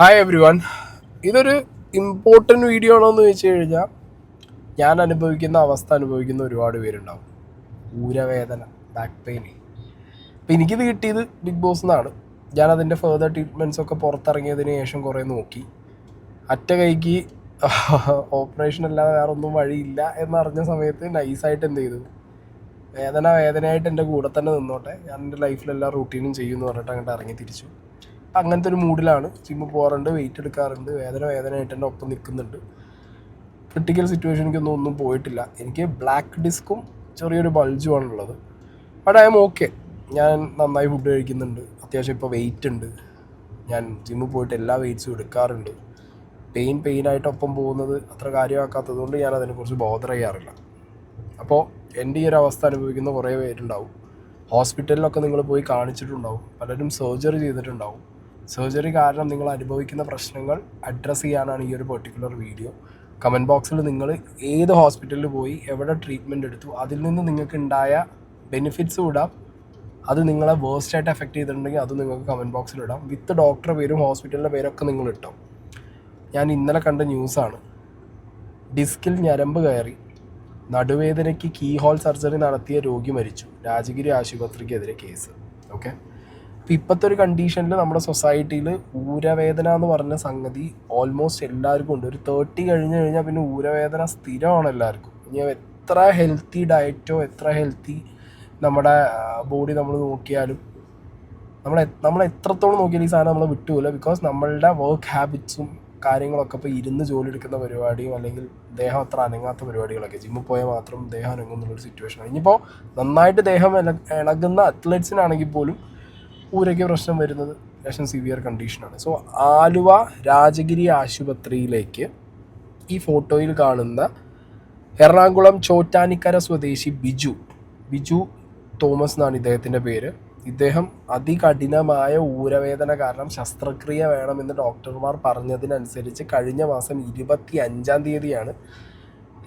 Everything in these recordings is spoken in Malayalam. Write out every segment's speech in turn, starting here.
ഹായ് എവ്രി വൺ ഇതൊരു ഇമ്പോർട്ടന്റ് വീഡിയോ ആണോ എന്ന് ചോദിച്ചു കഴിഞ്ഞാൽ ഞാൻ അനുഭവിക്കുന്ന അവസ്ഥ അനുഭവിക്കുന്ന ഒരുപാട് പേരുണ്ടാവും. ഊരവേദന ബാക്ക് പെയിൻ അപ്പം എനിക്കിത് കിട്ടിയത് ബിഗ് ബോസ് എന്നാണ് ഞാൻ അതിന്റെ ഫെർദർ ട്രീറ്റ്മെന്റ്സ് ഒക്കെ പുറത്തിറങ്ങിയതിന് ശേഷം കുറേ നോക്കി. അറ്റ കൈക്ക് ഓപ്പറേഷൻ അല്ലാതെ വേറെ ഒന്നും വഴിയില്ല എന്നറിഞ്ഞ സമയത്ത് നൈസായിട്ട് എന്ത് ചെയ്തു? വേദന വേദനയായിട്ട് എന്റെ കൂടെ തന്നെ നിന്നോട്ടെ. ഞാൻ എന്റെ ലൈഫിലെല്ലാ റൂട്ടീനും ചെയ്യുമെന്ന് പറഞ്ഞിട്ട് അങ്ങോട്ട് ഇറങ്ങി തിരിച്ചു. അങ്ങനത്തെ ഒരു മൂഡിലാണ്. ജിമ്മിൽ പോകാറുണ്ട് വെയിറ്റ് എടുക്കാറുണ്ട് വേദന വേദനയായിട്ട് എന്റെ ഒപ്പം നിൽക്കുന്നുണ്ട്. ക്രിട്ടിക്കൽ സിറ്റുവേഷനിക്കൊന്നും ഒന്നും പോയിട്ടില്ല. എനിക്ക് ബ്ലാക്ക് ഡിസ്കും ചെറിയൊരു ബൾജുമാണുള്ളത് ബട്ട് ഐ എം ഓക്കെ ഞാൻ നന്നായി ഫുഡ് കഴിക്കുന്നുണ്ട്. അത്യാവശ്യം ഇപ്പോൾ വെയിറ്റ് ഉണ്ട്. ഞാൻ ജിമ്മിൽ പോയിട്ട് എല്ലാ വെയിറ്റ്സും എടുക്കാറുണ്ട്. പെയിൻ പെയിനായിട്ട് ഒപ്പം പോകുന്നത് അത്ര കാര്യമാക്കാത്തത് കൊണ്ട് ഞാൻ അതിനെക്കുറിച്ച് ബോധർ ചെയ്യാറില്ല. അപ്പോൾ എന്റെ ഈ ഒരു അവസ്ഥ അനുഭവിക്കുന്ന കുറേ പേരുണ്ടാവും. ഹോസ്പിറ്റലിലൊക്കെ നിങ്ങൾ പോയി കാണിച്ചിട്ടുണ്ടാവും. പലരും സർജറി ചെയ്തിട്ടുണ്ടാവും. സർജറി കാരണം നിങ്ങൾ അനുഭവിക്കുന്ന പ്രശ്നങ്ങൾ അഡ്രസ്സ് ചെയ്യാനാണ് ഈ ഒരു പെർട്ടിക്കുലർ വീഡിയോ കമന്റ് ബോക്സിൽ നിങ്ങൾ ഏത് ഹോസ്പിറ്റലിൽ പോയി എവിടെ ട്രീറ്റ്മെന്റ് എടുത്തു അതിൽ നിന്ന് നിങ്ങൾക്ക് ഉണ്ടായ ബെനിഫിറ്റ്സും ഇടാം. അത് നിങ്ങളെ വേഴ്സ്റ്റ് ആയിട്ട് എഫക്റ്റ് ചെയ്തിട്ടുണ്ടെങ്കിൽ അത് നിങ്ങൾക്ക് കമന്റ് ബോക്സിൽ ഇടാം. വിത്ത് ഡോക്ടറെ പേരും ഹോസ്പിറ്റലിന്റെ പേരൊക്കെ നിങ്ങൾ ഇട്ടോ. ഞാൻ ഇന്നലെ കണ്ട ന്യൂസാണ് ഡിസ്കിൽ ഞരമ്പ് കയറി. നടുവേദനയ്ക്ക് കീ ഹോൾ സർജറി നടത്തിയ രോഗി മരിച്ചു. രാജഗിരി ആശുപത്രിക്കെതിരെ കേസ് ഓക്കെ അപ്പം ഇപ്പോഴത്തെ ഒരു കണ്ടീഷനിൽ നമ്മുടെ സൊസൈറ്റിയിൽ ഊരവേദന എന്ന് പറഞ്ഞ സംഗതി ഓൾമോസ്റ്റ് എല്ലാവർക്കും ഉണ്ട്. ഒരു തേർട്ടി കഴിഞ്ഞ് കഴിഞ്ഞാൽ പിന്നെ ഊരവേദന സ്ഥിരമാണ് എല്ലാവർക്കും. ഇനി എത്ര ഹെൽത്തി ഡയറ്റോ എത്ര ഹെൽത്തി നമ്മുടെ ബോഡി നമ്മൾ നോക്കിയാലും നമ്മൾ നമ്മൾ എത്രത്തോളം നോക്കിയാലും ഈ സാധനം നമ്മൾ വിട്ടുപോകില്ല. ബിക്കോസ് നമ്മളുടെ വർക്ക് ഹാബിറ്റ്സും കാര്യങ്ങളൊക്കെ ഇപ്പോൾ ഇരുന്ന് ജോലി എടുക്കുന്ന പരിപാടിയും അല്ലെങ്കിൽ ദേഹം അത്ര അനങ്ങാത്ത പരിപാടികളൊക്കെ ജിമ്മിൽ പോയാൽ മാത്രം ദേഹം അനങ്ങുന്നുള്ളൊരു സിറ്റുവേഷനാണ് ഇനിയിപ്പോൾ നന്നായിട്ട് ദേഹം ഇളകുന്ന അത്ലറ്റ്സിനാണെങ്കിൽ പോലും ഊരയ്ക്ക് പ്രശ്നം വരുന്നത് അത്യാവശ്യം സിവിയർ കണ്ടീഷനാണ് സോ ആലുവ രാജഗിരി ആശുപത്രിയിലേക്ക് ഈ ഫോട്ടോയിൽ കാണുന്ന എറണാകുളം ചോറ്റാനിക്കര സ്വദേശി ബിജു ബിജു തോമസ് എന്നാണ് ഇദ്ദേഹത്തിന്റെ പേര്. ഇദ്ദേഹം അതികഠിനമായ ഊരവേദന കാരണം ശസ്ത്രക്രിയ വേണമെന്ന് ഡോക്ടർമാർ പറഞ്ഞതിനനുസരിച്ച് കഴിഞ്ഞ മാസം ഇരുപത്തി അഞ്ചാം തീയതിയാണ്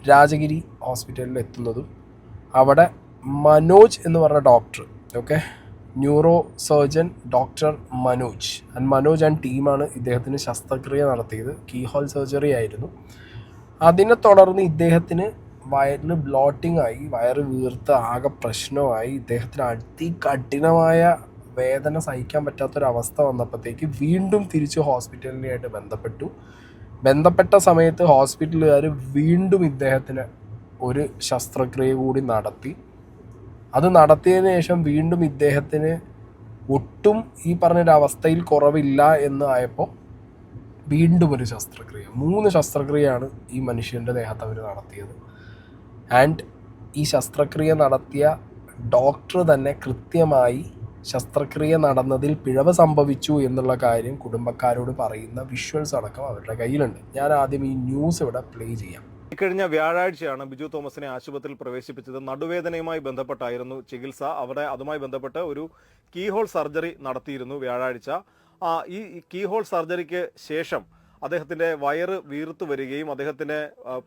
രാജഗിരി ഹോസ്പിറ്റലിൽ എത്തുന്നതും. അവിടെ മനോജ് എന്ന് പറഞ്ഞ doctor okay neurosurgeon doctor Manoj. And Manoj and ടീമാണ് ഇദ്ദേഹത്തിന് ശസ്ത്രക്രിയ നടത്തിയത്. കീഹോൾ സർജറി ആയിരുന്നു. അതിനെ തുടർന്ന് ഇദ്ദേഹത്തിന് വയറിൽ ബ്ലോട്ടിംഗ് ആയി വയറ് വീർത്ത് ആകെ പ്രശ്നമായി ഇദ്ദേഹത്തിന് അതികഠിനമായ വേദന സഹിക്കാൻ പറ്റാത്തൊരവസ്ഥ വന്നപ്പോഴത്തേക്ക് വീണ്ടും തിരിച്ച് ഹോസ്പിറ്റലിനായിട്ട് ബന്ധപ്പെട്ടു. ബന്ധപ്പെട്ട സമയത്ത് ഹോസ്പിറ്റലുകാർ വീണ്ടും ഇദ്ദേഹത്തിന് ഒരു ശസ്ത്രക്രിയ കൂടി നടത്തി. അത് നടത്തിയതിന് ശേഷം വീണ്ടും ഇദ്ദേഹത്തിന് ഒട്ടും ഈ പറഞ്ഞൊരു അവസ്ഥയിൽ കുറവില്ല എന്ന് ആയപ്പോൾ വീണ്ടും ഒരു ശസ്ത്രക്രിയ. മൂന്ന് ശസ്ത്രക്രിയയാണ് ഈ മനുഷ്യന്റെ ദേഹത്ത് അവർ നടത്തിയത്. ആൻഡ് ഈ ശസ്ത്രക്രിയ നടത്തിയ ഡോക്ടർ തന്നെ കൃത്യമായി ശസ്ത്രക്രിയ നടന്നതിൽ പിഴവ് സംഭവിച്ചു എന്നുള്ള കാര്യം കുടുംബക്കാരോട് പറയുന്ന വിഷ്വൽസ് അടക്കം അവരുടെ കയ്യിലുണ്ട്. ഞാൻ ആദ്യം ഈ ന്യൂസ് ഇവിടെ പ്ലേ ചെയ്യാം. ഇക്കഴിഞ്ഞ വ്യാഴാഴ്ചയാണ് ബിജു തോമസിനെ ആശുപത്രിയിൽ പ്രവേശിപ്പിച്ചത്. നടുവേദനയുമായി ബന്ധപ്പെട്ടായിരുന്നു ചികിത്സ. അവിടെ അതുമായി ബന്ധപ്പെട്ട് ഒരു കീഹോൾ സർജറി നടത്തിയിരുന്നു വ്യാഴാഴ്ച. ഈ കീഹോൾ സർജറിക്ക് ശേഷം അദ്ദേഹത്തിന്റെ വയറ് വീർത്തു വരികയും അദ്ദേഹത്തിന്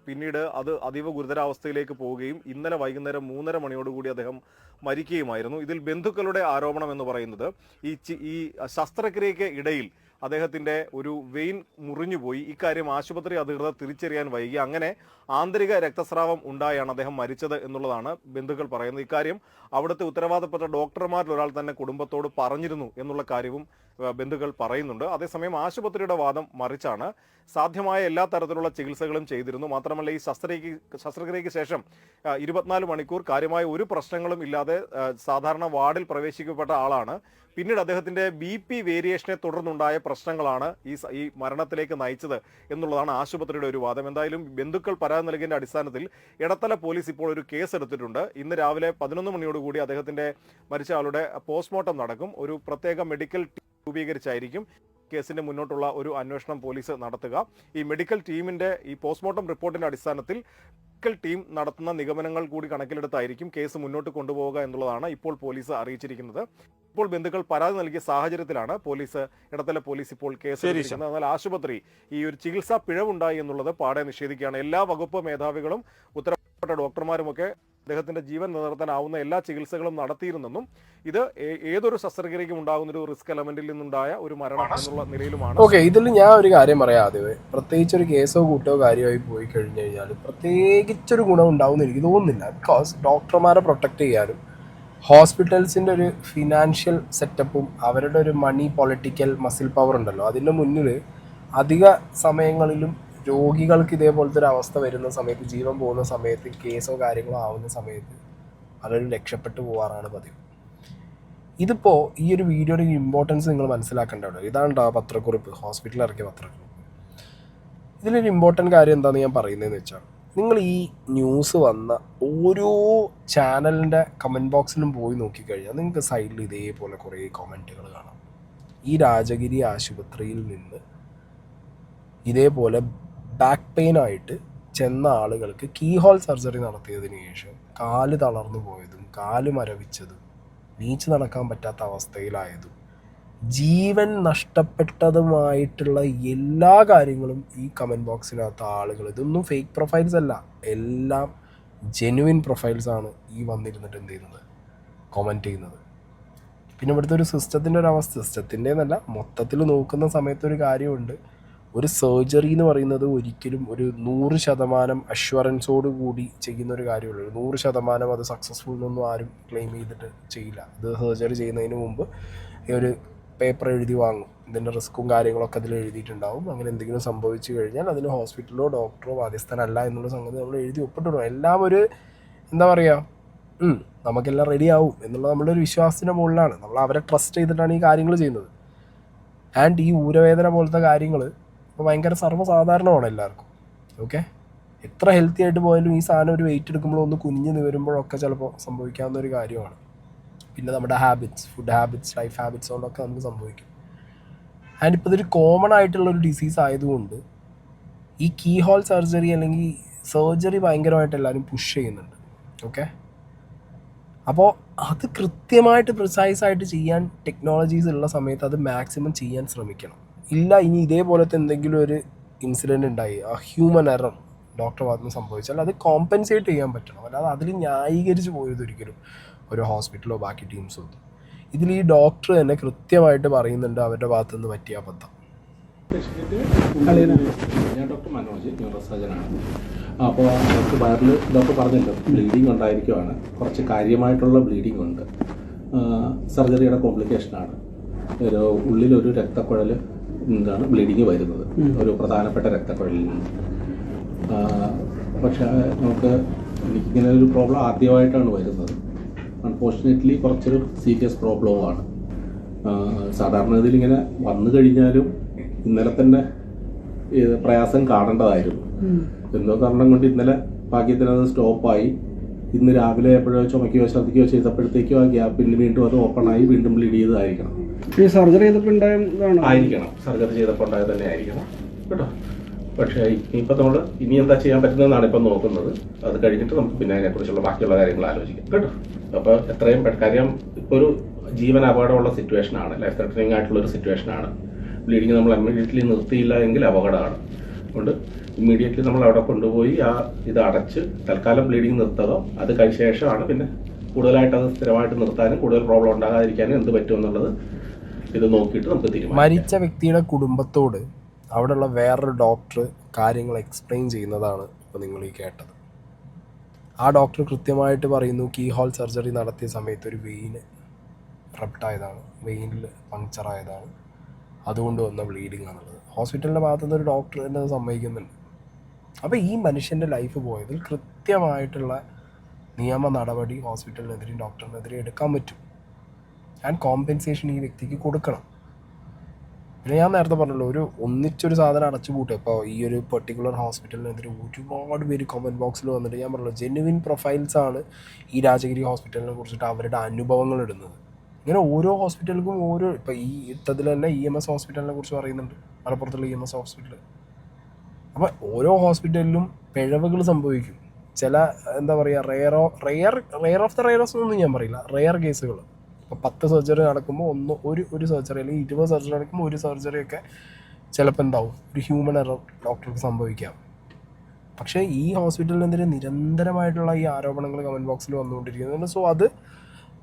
പിന്നീട് അത് അതീവ ഗുരുതരാവസ്ഥയിലേക്ക് പോവുകയും ഇന്നലെ വൈകുന്നേരം മൂന്നര മണിയോടുകൂടി അദ്ദേഹം മരിക്കുകയുമായിരുന്നു. ഇതിൽ ബന്ധുക്കളുടെ ആരോപണം എന്ന് പറയുന്നത് ഈ ഈ ശസ്ത്രക്രിയയ്ക്ക് ഇടയിൽ അദ്ദേഹത്തിന്റെ ഒരു വെയിൻ മുറിഞ്ഞുപോയി. ഇക്കാര്യം ആശുപത്രി അധികൃതർ തിരിച്ചറിയാൻ വൈകി. അങ്ങനെ ആന്തരിക രക്തസ്രാവം ഉണ്ടായാണ് അദ്ദേഹം മരിച്ചത് എന്നുള്ളതാണ് ബന്ധുക്കൾ പറയുന്നത്. ഇക്കാര്യം അവിടുത്തെ ഉത്തരവാദപ്പെട്ട ഡോക്ടർമാരിൽ ഒരാൾ തന്നെ കുടുംബത്തോട് പറഞ്ഞിരുന്നു എന്നുള്ള കാര്യവും ബന്ധുക്കൾ പറയുന്നുണ്ട്. അതേസമയം ആശുപത്രിയുടെ വാദം മറിച്ചാണ്. സാധ്യമായ എല്ലാ തരത്തിലുള്ള ചികിത്സകളും ചെയ്തിരുന്നു. മാത്രമല്ല ഈ ശസ്ത്രക്രിയക്ക് ശസ്ത്രക്രിയയ്ക്ക് ശേഷം ഇരുപത്തിനാല് മണിക്കൂർ കാര്യമായ ഒരു പ്രശ്നങ്ങളും ഇല്ലാതെ സാധാരണ വാർഡിൽ പ്രവേശിക്കപ്പെട്ട ആളാണ്. പിന്നീട് അദ്ദേഹത്തിന്റെ ബി പി വേരിയേഷനെ തുടർന്നുണ്ടായ പ്രശ്നങ്ങളാണ് ഈ ഈ മരണത്തിലേക്ക് നയിച്ചത് എന്നുള്ളതാണ് ആശുപത്രിയുടെ ഒരു വാദം. എന്തായാലും ബന്ധുക്കൾ പരാതി നൽകിയതിന്റെ അടിസ്ഥാനത്തിൽ ഇടത്തല പോലീസ് ഇപ്പോൾ ഒരു കേസ് എടുത്തിട്ടുണ്ട് ഇന്ന് രാവിലെ പതിനൊന്ന് മണിയോടുകൂടി അദ്ദേഹത്തിന്റെ മരിച്ച ആളുടെ പോസ്റ്റ്മോർട്ടം നടക്കും. ഒരു പ്രത്യേക മെഡിക്കൽ രൂപീകരിച്ചായിരിക്കും കേസിന്റെ മുന്നോട്ടുള്ള ഒരു അന്വേഷണം പോലീസ് നടത്തുക. ഈ മെഡിക്കൽ ടീമിന്റെ ഈ പോസ്റ്റ്മോർട്ടം റിപ്പോർട്ടിന്റെ അടിസ്ഥാനത്തിൽ മെഡിക്കൽ ടീം നടത്തുന്ന നിഗമനങ്ങൾ കൂടി കണക്കിലെടുത്തായിരിക്കും കേസ് മുന്നോട്ട് കൊണ്ടുപോവുക എന്നുള്ളതാണ് ഇപ്പോൾ പോലീസ് അറിയിച്ചിരിക്കുന്നത്. ഇപ്പോൾ ബന്ധുക്കൾ പരാതി നൽകിയ സാഹചര്യത്തിലാണ് പോലീസ് ഇടത്തല പോലീസ് ഇപ്പോൾ കേസ് എന്നാൽ ആശുപത്രി ഈ ഒരു ചികിത്സാ പിഴവുണ്ടായി എന്നുള്ളത് പാടെ നിഷേധിക്കുകയാണ്. എല്ലാ വകുപ്പ് മേധാവികളും ഉത്തരവാദപ്പെട്ട ഡോക്ടർമാരുമൊക്കെ അദ്ദേഹത്തിന്റെ ജീവൻ നിലനിർത്താനാവുന്ന എല്ലാ ചികിത്സകളും നടത്തിയിരുന്നെന്നും ഇത് ഏതൊരു ശസ്ത്രക്രിയക്കും ഉണ്ടാകുന്ന ഒരു റിസ്ക് എലമെന്റിൽ നിന്നുണ്ടായ ഒരു മരണം എന്നുള്ള നിലയിലുമാണ്. ഓക്കെ ഇതിൽ ഞാൻ ഒരു കാര്യം പറയാം ആദ്യമേ. പ്രത്യേകിച്ച് ഒരു കേസോ കൂട്ടോ കാര്യമായി പോയി കഴിഞ്ഞു കഴിഞ്ഞാൽ പ്രത്യേകിച്ചൊരു ഗുണം ഉണ്ടാവും എനിക്ക് തോന്നുന്നില്ല. ബിക്കോസ് ഡോക്ടർമാരെ പ്രൊട്ടക്ട് ചെയ്യാനും ഹോസ്പിറ്റൽസിന്റെ ഒരു ഫിനാൻഷ്യൽ സെറ്റപ്പും അവരുടെ ഒരു മണി പൊളിറ്റിക്കൽ മസിൽ പവർ ഉണ്ടല്ലോ. അതിന്റെ മുന്നിൽ അധിക സമയങ്ങളിലും രോഗികൾക്ക് ഇതേപോലത്തെ ഒരു അവസ്ഥ വരുന്ന സമയത്ത് ജീവൻ പോകുന്ന സമയത്ത് കേസോ കാര്യങ്ങളോ ആവുന്ന സമയത്ത് പലരും രക്ഷപ്പെട്ടു പോകാറാണ് പതിവ്. ഇതിപ്പോൾ ഈ ഒരു വീഡിയോയുടെ ഇമ്പോർട്ടൻസ് നിങ്ങൾ മനസ്സിലാക്കേണ്ടതാണ് ഇതാണ് ആ പത്രക്കുറിപ്പ് ഹോസ്പിറ്റലിൽ ഇറക്കിയ പത്രക്കുറിപ്പ്. ഇതിലൊരു ഇമ്പോർട്ടന്റ് കാര്യം എന്താണെന്ന് ഞാൻ പറയുന്നതെന്ന് വെച്ചാൽ നിങ്ങൾ ഈ ന്യൂസ് വന്ന ഓരോ ചാനലിന്റെ കമന്റ് ബോക്സിലും പോയി നോക്കിക്കഴിഞ്ഞാൽ നിങ്ങൾക്ക് സൈഡിൽ ഇതേപോലെ കുറേ കമന്റുകൾ കാണാം. ഈ രാജഗിരി ആശുപത്രിയിൽ നിന്ന് ഇതേപോലെ ബാക്ക് പെയിൻ ആയിട്ട് ചെന്ന ആളുകൾക്ക് കീ ഹോൾ സർജറി നടത്തിയതിന് ശേഷം കാൽ തളർന്നു പോയതും കാൽ മരവിച്ചതും നീച്ചു നടക്കാൻ പറ്റാത്ത അവസ്ഥയിലായതും ജീവൻ നഷ്ടപ്പെട്ടതുമായിട്ടുള്ള എല്ലാ കാര്യങ്ങളും ഈ കമന്റ് ബോക്സിനകത്ത് ആളുകൾ ഇതൊന്നും ഫേക്ക് പ്രൊഫൈൽസ് അല്ല എല്ലാം ജെനുവിൻ പ്രൊഫൈൽസ് ആണ് ഈ വന്നിരുന്നിട്ട് എന്ത് ചെയ്യുന്നത്? കമന്റ് ചെയ്യുന്നത്. പിന്നെ ഇവിടുത്തെ ഒരു സിസ്റ്റത്തിന്റെ ഒരു അവസ്ഥ സിസ്റ്റത്തിന്റെ എന്നല്ല മൊത്തത്തിൽ നോക്കുന്ന സമയത്ത് ഒരു കാര്യമുണ്ട്. ഒരു സർജറി എന്ന് പറയുന്നത് ഒരിക്കലും ഒരു നൂറ് ശതമാനം അഷ്വറൻസോട് കൂടി ചെയ്യുന്ന ഒരു കാര്യമുള്ളൂ നൂറ് ശതമാനം അത് സക്സസ്ഫുൾ എന്നൊന്നും ആരും ക്ലെയിം ചെയ്തിട്ട് ചെയ്യില്ല. ഇത് സർജറി ചെയ്യുന്നതിന് മുമ്പ് ഒരു പേപ്പർ എഴുതി വാങ്ങും. ഇതിന്റെ റിസ്ക്കും കാര്യങ്ങളൊക്കെ അതിൽ എഴുതിയിട്ടുണ്ടാവും. അങ്ങനെ എന്തെങ്കിലും സംഭവിച്ചു കഴിഞ്ഞാൽ അതിന് ഹോസ്പിറ്റലോ ഡോക്ടറോ ബാധ്യസ്ഥനല്ല എന്നുള്ള സംഗതി നമ്മൾ എഴുതി ഒപ്പിട്ടിടും. എല്ലാം ഒരു എന്താ പറയുക നമുക്കെല്ലാം റെഡി ആവും എന്നുള്ള നമ്മുടെ ഒരു വിശ്വാസത്തിന്റെ മുകളിലാണ്. നമ്മൾ അവരെ ട്രസ്റ്റ് ചെയ്തിട്ടാണ് ഈ കാര്യങ്ങൾ ചെയ്യുന്നത്. ആൻഡ് ഈ ഊരവേദന പോലത്തെ കാര്യങ്ങൾ ഇപ്പോൾ ഭയങ്കര സർവസാധാരണമാണ് എല്ലാവർക്കും. ഓക്കെ എത്ര ഹെൽത്തി ആയിട്ട് പോയാലും ഈ സാധനം ഒരു വെയിറ്റ് എടുക്കുമ്പോൾ ഒന്ന് കുനിഞ്ഞ് നിവരുമ്പോഴൊക്കെ ചിലപ്പോൾ സംഭവിക്കാവുന്ന ഒരു കാര്യമാണ്. പിന്നെ നമ്മുടെ habits food habits life habits കൊണ്ടൊക്കെ നമുക്ക് സംഭവിക്കും. ആൻഡ് ഇപ്പോൾ ഇതൊരു കോമൺ ആയിട്ടുള്ള ഒരു ഡിസീസ് ആയതുകൊണ്ട് ഈ കീ ഹോൾ സർജറി അല്ലെങ്കിൽ സർജറി ഭയങ്കരമായിട്ട് എല്ലാവരും പുഷ് ചെയ്യുന്നുണ്ട്. ഓക്കെ അപ്പോൾ അത് കൃത്യമായിട്ട് പ്രിസൈസ് ആയിട്ട് ചെയ്യാൻ ടെക്നോളജീസ് ഉള്ള സമയത്ത് അത് മാക്സിമം ചെയ്യാൻ ശ്രമിക്കണം. ഇല്ല ഇനി ഇതേപോലത്തെ എന്തെങ്കിലും ഒരു ഇൻസിഡന്റ് ഉണ്ടായി. ആ ഹ്യൂമൻ എറർ ഡോക്ടർ ഭാഗത്ത് സംഭവിച്ചാൽ അത് കോമ്പൻസേറ്റ് ചെയ്യാൻ പറ്റണം. അല്ലാതെ അതിൽ ന്യായീകരിച്ച് പോയത് ഒരിക്കലും ഒരു ഹോസ്പിറ്റലോ ബാക്കി ടീംസോ ഒന്നും. ഇതിൽ ഈ ഡോക്ടർ തന്നെ കൃത്യമായിട്ട് പറയുന്നുണ്ട് അവരുടെ ഭാഗത്ത് നിന്ന് പറ്റിയ അബദ്ധം. ഞാൻ ഡോക്ടർ മനോജ് ന്യൂറോ സർജനാണ് അപ്പോൾ ഡോക്ടർ വയറിൽ ഡോക്ടർ പറഞ്ഞല്ലോ ബ്ലീഡിങ് ഉണ്ടായിരിക്കുവാണ്. കുറച്ച് കാര്യമായിട്ടുള്ള ബ്ലീഡിങ് ഉണ്ട്. സർജറിയുടെ കോംപ്ലിക്കേഷനാണ് ഒരു ഉള്ളിലൊരു രക്തക്കുഴൽ നിന്നാണ് ബ്ലീഡിങ് വരുന്നത്. ഒരു പ്രധാനപ്പെട്ട രക്തക്കുഴലിൽ നിന്ന്. പക്ഷേ നമുക്ക് എനിക്കിങ്ങനെ ഒരു പ്രോബ്ലം ആദ്യമായിട്ടാണ് വരുന്നത്. അൺഫോർച്ചുനേറ്റ്ലി കുറച്ചൊരു സീരിയസ് പ്രോബ്ലവുമാണ് സാധാരണഗതിയിൽ ഇങ്ങനെ വന്നു കഴിഞ്ഞാലും ഇന്നലെ തന്നെ പ്രയാസം കാണേണ്ടതായിരുന്നു. എന്തോ കാരണം കൊണ്ട് ഇന്നലെ ഭാഗ്യത്തിന് അത് സ്റ്റോപ്പായി. ഇന്ന് രാവിലെ എപ്പോഴോ ചുമക്കുകയോ ശ്രദ്ധിക്കുകയോ ചെയ്തപ്പോഴത്തേക്കും ആ ഗ്യാപ്പിൽ വീണ്ടും അത് ഓപ്പണായി വീണ്ടും ബ്ലീഡ് ചെയ്തതായിരിക്കണം. ഈ സർജറി ചെയ്തപ്പോൾ ഉണ്ടായതാണ് ആയിരിക്കണം. സർജറി ചെയ്തപ്പോൾ ഉണ്ടായത് തന്നെ ആയിരിക്കണം. കേട്ടോ? പക്ഷേ ഇനിയിപ്പോൾ നമ്മൾ ഇനി എന്താ ചെയ്യാൻ പറ്റുന്നതെന്നാണ് ഇപ്പം നോക്കുന്നത്. അത് കഴിഞ്ഞിട്ട് നമുക്ക് പിന്നെ അതിനെക്കുറിച്ചുള്ള ബാക്കിയുള്ള കാര്യങ്ങൾ ആലോചിക്കാം. കേട്ടോ? അപ്പോൾ എത്രയും കാര്യം ഇപ്പോൾ ഒരു ജീവൻ അപകടമുള്ള സിറ്റുവേഷനാണ്. ലൈഫ് ത്രെറ്റനിങ് ആയിട്ടുള്ള ഒരു സിറ്റുവേഷനാണ്. ബ്ലീഡിങ് നമ്മൾ ഇമ്മീഡിയറ്റ്ലി നിർത്തിയില്ല എങ്കിൽ അപകടമാണ്. അതുകൊണ്ട് ഇമ്മീഡിയറ്റ്ലി നമ്മൾ അവിടെ കൊണ്ടുപോയി ആ ഇത് അടച്ച് തൽക്കാലം ബ്ലീഡിങ് നിർത്തതോ അത് ശേഷമാണ് പിന്നെ കൂടുതലായിട്ട് അത് സ്ഥിരമായിട്ട് നിർത്താനും കൂടുതൽ പ്രോബ്ലം ഉണ്ടാകാതിരിക്കാനും എന്ത് പറ്റുമെന്നുള്ളത് ഇത് നോക്കിയിട്ട് നമുക്ക് തീരുമാനിക്കാം. മരിച്ച വ്യക്തിയുടെ കുടുംബത്തോട് അവിടെയുള്ള വേറൊരു ഡോക്ടർ കാര്യങ്ങൾ എക്സ്പ്ലെയിൻ ചെയ്യുന്നതാണ് ഇപ്പോൾ നിങ്ങൾ ഈ കേട്ടത്. ആ ഡോക്ടർ കൃത്യമായിട്ട് പറയുന്നു കീ ഹോൾ സർജറി നടത്തിയ സമയത്ത് ഒരു വെയിന് റപ്റ്റായതാണ് വെയിനിൽ പങ്ക്ചറായതാണ് അതുകൊണ്ട് വന്ന ബ്ലീഡിങ് ആണുള്ളത്. ഹോസ്പിറ്റലിന്റെ ഭാഗത്തുനിന്ന് ഒരു ഡോക്ടർ തന്നെ അത് സമ്മതിക്കുന്നുണ്ട്. അപ്പോൾ ഈ മനുഷ്യന്റെ ലൈഫ് പോയതിൽ കൃത്യമായിട്ടുള്ള നിയമ നടപടി ഹോസ്പിറ്റലിനെതിരെയും ഡോക്ടറിനെതിരെയും എടുക്കാൻ പറ്റും. ആൻഡ് കോമ്പൻസേഷൻ ഈ വ്യക്തിക്ക് കൊടുക്കണം. പിന്നെ ഞാൻ നേരത്തെ പറഞ്ഞല്ലോ ഒരു ഒന്നിച്ചൊരു സാധനം അടച്ചു പൂട്ടും. ഇപ്പോൾ ഈ ഒരു പെർട്ടിക്കുലർ ഹോസ്പിറ്റലിനെതിരെ ഒരുപാട് പേര് കമന്റ് ബോക്സിൽ വന്നിട്ട് ഞാൻ പറഞ്ഞല്ലോ ജെനുവിൻ പ്രൊഫൈൽസ് ആണ് ഈ രാജഗിരി ഹോസ്പിറ്റലിനെ കുറിച്ചിട്ട് അവരുടെ അനുഭവങ്ങൾ ഇടുന്നത്. ഇങ്ങനെ ഓരോ ഹോസ്പിറ്റലുകൾക്കും ഓരോ ഇപ്പോൾ ഈ യുദ്ധത്തിൽ തന്നെ ഇ എം എസ് ഹോസ്പിറ്റലിനെ കുറിച്ച് പറയുന്നുണ്ട്. മലപ്പുറത്തുള്ള ഇ എം എസ് ഹോസ്പിറ്റൽ അപ്പോൾ ഓരോ ഹോസ്പിറ്റലിലും പിഴവുകൾ സംഭവിക്കും. ചില എന്താ പറയുക rare rare rare of the rarest ഒന്നും ഞാൻ പറയില്ല. റെയർ കേസുകൾ ഇപ്പോൾ പത്ത് സർജറി നടക്കുമ്പോൾ ഒന്ന് ഒരു ഒരു സർജറി അല്ലെങ്കിൽ ഇരുപത് സർജറി നടക്കുമ്പോൾ ഒരു സർജറി ഒക്കെ ചിലപ്പോൾ എന്താവും? ഒരു ഹ്യൂമൻ എറർ ഡോക്ടർക്ക് സംഭവിക്കാം. പക്ഷേ ഈ ഹോസ്പിറ്റലിനെതിരെ നിരന്തരമായിട്ടുള്ള ഈ ആരോപണങ്ങൾ കമന്റ് ബോക്സിൽ വന്നുകൊണ്ടിരിക്കുന്നുണ്ട്. സോ അത്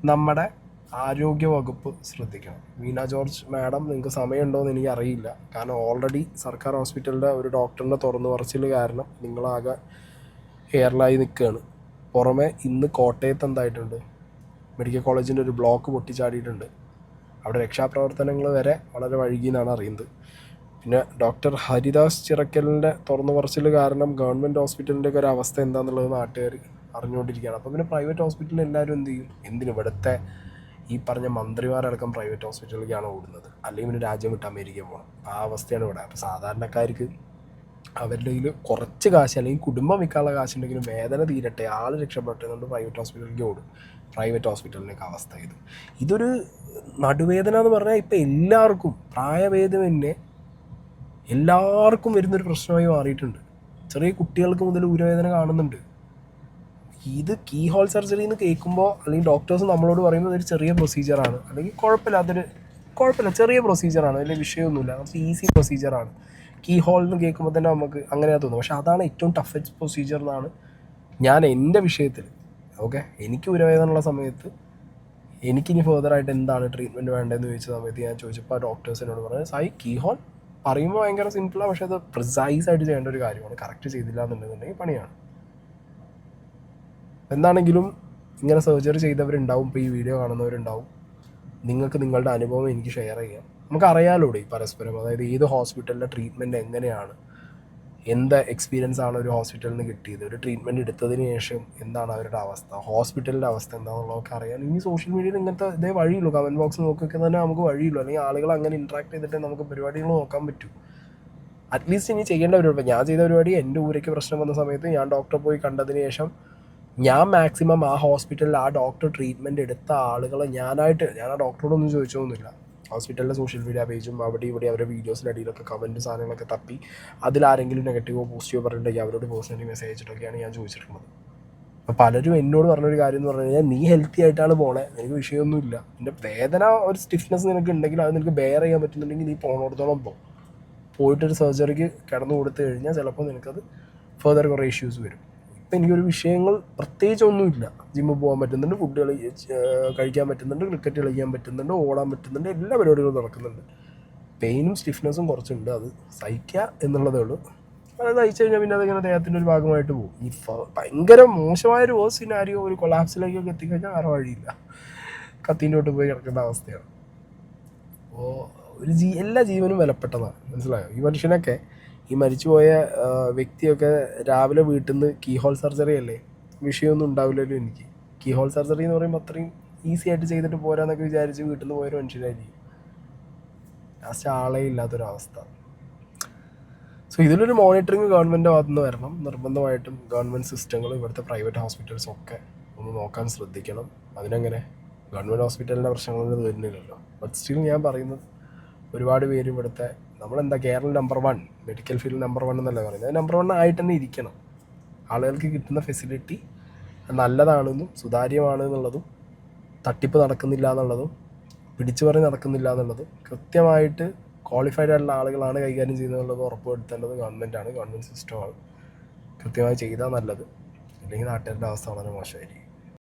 നമ്മുടെ ആരോഗ്യ വകുപ്പ് ശ്രദ്ധിക്കണം. വീണ ജോർജ് മാഡം നിങ്ങൾക്ക് സമയമുണ്ടോ എന്ന് എനിക്ക് അറിയില്ല. കാരണം ഓൾറെഡി സർക്കാർ ഹോസ്പിറ്റലിന്റെ ഒരു ഡോക്ടറിന്റെ തുറന്നു പറച്ചിൽ കാരണം നിങ്ങളാകെ എയർലായി നിൽക്കുകയാണ്. പുറമെ ഇന്ന് കോട്ടയത്ത് എന്തായിട്ടുണ്ട്? മെഡിക്കൽ കോളേജിന്റെ ഒരു ബ്ലോക്ക് പൊട്ടിച്ചാടിയിട്ടുണ്ട്. അവിടെ രക്ഷാപ്രവർത്തനങ്ങൾ വരെ വളരെ വഴുകി എന്നാണ് അറിയുന്നത്. പിന്നെ ഡോക്ടർ ഹരിദാസ് ചിറക്കലിന്റെ തുറന്നു പറച്ചിൽ കാരണം ഗവൺമെന്റ് ഹോസ്പിറ്റലിന്റെ ഒക്കെ ഒരു അവസ്ഥ എന്താണെന്നുള്ളത് നാട്ടുകാർ അറിഞ്ഞുകൊണ്ടിരിക്കുകയാണ്. അപ്പോൾ പിന്നെ പ്രൈവറ്റ് ഹോസ്പിറ്റലിൽ എല്ലാവരും എന്ത് ചെയ്യും? എന്തിനും ഇവിടുത്തെ ഈ പറഞ്ഞ മന്ത്രിമാരടക്കം പ്രൈവറ്റ് ഹോസ്പിറ്റലിലേക്കാണ് ഓടുന്നത്? അല്ലെങ്കിൽ പിന്നെ രാജ്യം വിട്ട് അമേരിക്ക പോകണം. ആ അവസ്ഥയാണ് ഇവിടെ. അപ്പോൾ സാധാരണക്കാർക്ക് അവരുടെ കയ്യിൽ കുറച്ച് കാശ് അല്ലെങ്കിൽ കുടുംബം വിൽക്കാനുള്ള കാശുണ്ടെങ്കിലും വേദന തീരട്ടെ. ആൾ രക്ഷപ്പെട്ടതുകൊണ്ട് പ്രൈവറ്റ് ഹോസ്പിറ്റലിലേക്ക് ഓടും. പ്രൈവറ്റ് ഹോസ്പിറ്റലിലേക്ക് അവസ്ഥ ഇത്. ഇതൊരു നടുവേദന എന്ന് പറഞ്ഞാൽ ഇപ്പം എല്ലാവർക്കും പ്രായഭേദമന്യേ എല്ലാവർക്കും വരുന്നൊരു പ്രശ്നമായി മാറിയിട്ടുണ്ട്. ചെറിയ കുട്ടികൾക്ക് മുതൽ ഊരവേദന കാണുന്നുണ്ട്. ഇത് കീ ഹോൾ സർജറി എന്ന് കേൾക്കുമ്പോൾ അല്ലെങ്കിൽ ഡോക്ടേഴ്സ് നമ്മളോട് പറയുന്നത് ഒരു ചെറിയ പ്രൊസീജിയറാണ് അല്ലെങ്കിൽ കുഴപ്പമില്ല അതൊരു കുഴപ്പമില്ല ചെറിയ പ്രൊസീജിയറാണ് വലിയ വിഷയമൊന്നുമില്ല. കുറച്ച് ഈസി പ്രൊസീജിയറാണ് കീ ഹോൾ എന്ന് കേൾക്കുമ്പോൾ തന്നെ നമുക്ക് അങ്ങനെയാ തോന്നുന്നു പക്ഷെ അതാണ് ഏറ്റവും ടഫസ്റ്റ് പ്രൊസീജിയർ എന്നാണ് ഞാൻ എന്റെ വിഷയത്തിൽ ഓക്കെ എനിക്ക് ഉരവേദനുള്ള സമയത്ത് എനിക്കിനി ഫെർദറായിട്ട് എന്താണ് ട്രീറ്റ്മെന്റ് വേണ്ടതെന്ന് ചോദിച്ച സമയത്ത് ഞാൻ ചോദിച്ചപ്പോൾ ആ ഡോക്ടേഴ്സിനോട് പറഞ്ഞത് സായി കീഹോൺ പറയുമ്പോൾ ഭയങ്കര സിമ്പിളാണ് പക്ഷേ അത് പ്രിസൈസ് ആയിട്ട് ചെയ്യേണ്ട ഒരു കാര്യമാണ്. കറക്റ്റ് ചെയ്തില്ല എന്നുണ്ടെന്നുണ്ടെങ്കിൽ പണിയാണ്. എന്താണെങ്കിലും ഇങ്ങനെ സർജറി ചെയ്തവരുണ്ടാവും ഇപ്പോൾ ഈ വീഡിയോ കാണുന്നവരുണ്ടാവും. നിങ്ങൾക്ക് നിങ്ങളുടെ അനുഭവം എനിക്ക് ഷെയർ ചെയ്യാം. നമുക്ക് നമുക്കറിയാലോ ഈ പരസ്പരം അതായത് ഏത് ഹോസ്പിറ്റലിലെ ട്രീറ്റ്മെന്റ് എങ്ങനെയാണ്. എന്ത് എക്സ്പീരിയൻസ് ആണ് ഒരു ഹോസ്പിറ്റലിൽ നിന്ന് കിട്ടിയത്? ഒരു ട്രീറ്റ്മെന്റ് എടുത്തതിന് ശേഷം എന്താണ് അവരുടെ അവസ്ഥ? ഹോസ്പിറ്റലിന്റെ അവസ്ഥ എന്താണെന്നുള്ളതൊക്കെ അറിയാൻ ഇനി സോഷ്യൽ മീഡിയയിൽ ഇങ്ങനത്തെ ഇതേ വഴിയുള്ളൂ. കമന്റ് ബോക്സ് നോക്കൊക്കെ തന്നെ നമുക്ക് വഴിയുള്ളൂ. അല്ലെങ്കിൽ ആളുകൾ അങ്ങനെ ഇൻട്രാക്ട് ചെയ്തിട്ട് നമുക്ക് പരിപാടികൾ നോക്കാൻ പറ്റൂ. അറ്റ്ലീസ്റ്റ് ഇനി ചെയ്യേണ്ട പരിപാടി. ഞാൻ ചെയ്ത പരിപാടി എന്റെ ഊരയ്ക്ക് പ്രശ്നം വന്ന സമയത്ത് ഞാൻ ഡോക്ടറെ പോയി കണ്ടതിന് ശേഷം ഞാൻ മാക്സിമം ആ ഹോസ്പിറ്റലിൽ ആ ഡോക്ടർ ട്രീറ്റ്മെന്റ് എടുത്ത ആളുകളെ ഞാനായിട്ട് ഞാൻ ആ ഡോക്ടറോടൊന്നും ചോദിച്ചൊന്നുമില്ല ഹോസ്പിറ്റലിലെ സോഷ്യൽ മീഡിയ പേജും അവിടെ ഇവിടെ അവരുടെ വീഡിയോസിന്റെ അടിയിലൊക്കെ കമന്റ് സാധനങ്ങളൊക്കെ തപ്പി. അതിലാരെങ്കിലും നെഗറ്റീവോ പോസിറ്റീവോ പറഞ്ഞിട്ടുണ്ടെങ്കിൽ അവരോട് പേഴ്സണലി മെസ്സേജ് അയച്ചിട്ടൊക്കെയാണ് ഞാൻ ചോദിച്ചിട്ടുള്ളത്. അപ്പോൾ പലരും എന്നോട് പറഞ്ഞൊരു കാര്യം എന്ന് പറഞ്ഞു കഴിഞ്ഞാൽ നീ ഹെൽത്തി ആയിട്ടാണ് പോണേ നിനക്ക് വിഷയമൊന്നുമില്ല. നിന്റെ വേദന ഒരു സ്റ്റിഫ്നെസ് നിനക്ക് ഉണ്ടെങ്കിൽ അത് നിനക്ക് ബെയർ ചെയ്യാൻ പറ്റുന്നുണ്ടെങ്കിൽ നീ പോണോടത്തോളം പോ. പോയിട്ടൊരു സർജറിക്ക് കിടന്നു കൊടുത്തു കഴിഞ്ഞാൽ ചിലപ്പോൾ നിനക്കത് ഫെർദർ കുറേ ഇഷ്യൂസ് വരും. ഇപ്പം എനിക്കൊരു വിഷയങ്ങൾ പ്രത്യേകിച്ച് ഒന്നുമില്ല ജിമ്മിൽ പോകാൻ പറ്റുന്നുണ്ട് ഫുഡ് കളി കഴിക്കാൻ പറ്റുന്നുണ്ട് ക്രിക്കറ്റ് കളിക്കാൻ പറ്റുന്നുണ്ട് ഓടാൻ പറ്റുന്നുണ്ട് എല്ലാ പരിപാടികളും നടക്കുന്നുണ്ട്. പെയിനും സ്റ്റിഫ്നെസ്സും കുറച്ചുണ്ട് അത് സഹിക്കുക എന്നുള്ളതേ ഉള്ളൂ. അത് സഹിച്ചു കഴിഞ്ഞാൽ പിന്നെ അതിങ്ങനെ ദേഹത്തിന്റെ ഒരു ഭാഗമായിട്ട് പോകും. ഈ ഭയങ്കര മോശമായൊരു ഒരു സിനാരിയോ ഒരു കൊളാപ്സിലേക്കൊക്കെ എത്തിക്കഴിഞ്ഞാൽ വേറെ വഴിയില്ല. കത്തീന്റെ പോയി കിടക്കേണ്ട അവസ്ഥയാണ്. അപ്പോൾ ഒരു ജീ എല്ലാ ജീവനും വിലപ്പെട്ടതാണ്. മനസ്സിലായോ? ഈ മനുഷ്യനൊക്കെ ഈ മരിച്ചുപോയ വ്യക്തിയൊക്കെ രാവിലെ വീട്ടിൽ നിന്ന് കീഹോൾ സർജറി അല്ലേ? വിഷയമൊന്നും ഉണ്ടാവില്ലല്ലോ എനിക്ക്. കീഹോൾ സർജറി എന്ന് പറയുമ്പോൾ അത്രയും ഈസി ആയിട്ട് ചെയ്തിട്ട് പോരാന്നൊക്കെ വിചാരിച്ച് വീട്ടിൽ നിന്ന് പോയൊരു മനുഷ്യരായിരിക്കും. ലാസ്റ്റ് ആളേ ഇല്ലാത്തൊരവസ്ഥ. സോ ഇതിലൊരു മോണിറ്ററിങ് ഗവൺമെന്റ് ഭാഗത്തുനിന്ന് വരണം. നിർബന്ധമായിട്ടും ഗവൺമെന്റ് സിസ്റ്റങ്ങൾ ഇവിടുത്തെ പ്രൈവറ്റ് ഹോസ്പിറ്റൽസ് ഒക്കെ ഒന്ന് നോക്കാൻ ശ്രദ്ധിക്കണം. അതിനങ്ങനെ? ഗവൺമെന്റ് ഹോസ്പിറ്റലിന്റെ പ്രശ്നങ്ങളൊന്നും വരുന്നില്ലല്ലോ. ബട്ട് സ്റ്റിൽ ഞാൻ പറയുന്നത് ഒരുപാട് പേര് ഇവിടുത്തെ നമ്മളെന്താ Kerala number one medical field number one എന്നല്ലേ പറയുന്നത്? നമ്പർ വൺ ആയിട്ട് തന്നെ ഇരിക്കണം. ആളുകൾക്ക് കിട്ടുന്ന ഫെസിലിറ്റി നല്ലതാണെന്നും സുതാര്യമാണ് എന്നുള്ളതും തട്ടിപ്പ് നടക്കുന്നില്ല എന്നുള്ളതും പിടിച്ചു പറഞ്ഞ് നടക്കുന്നില്ല എന്നുള്ളതും കൃത്യമായിട്ട് ക്വാളിഫൈഡ് ആയിട്ടുള്ള ആളുകളാണ് കൈകാര്യം ചെയ്യുന്നത് ഉറപ്പ് വരുത്തേണ്ടത് ഗവൺമെന്റാണ് ഗവൺമെന്റ് സിസ്റ്റമാണ് കൃത്യമായി ചെയ്താൽ നല്ലത്. അല്ലെങ്കിൽ നാട്ടുകാരുടെ അവസ്ഥ വളരെ മോശമായിരിക്കും.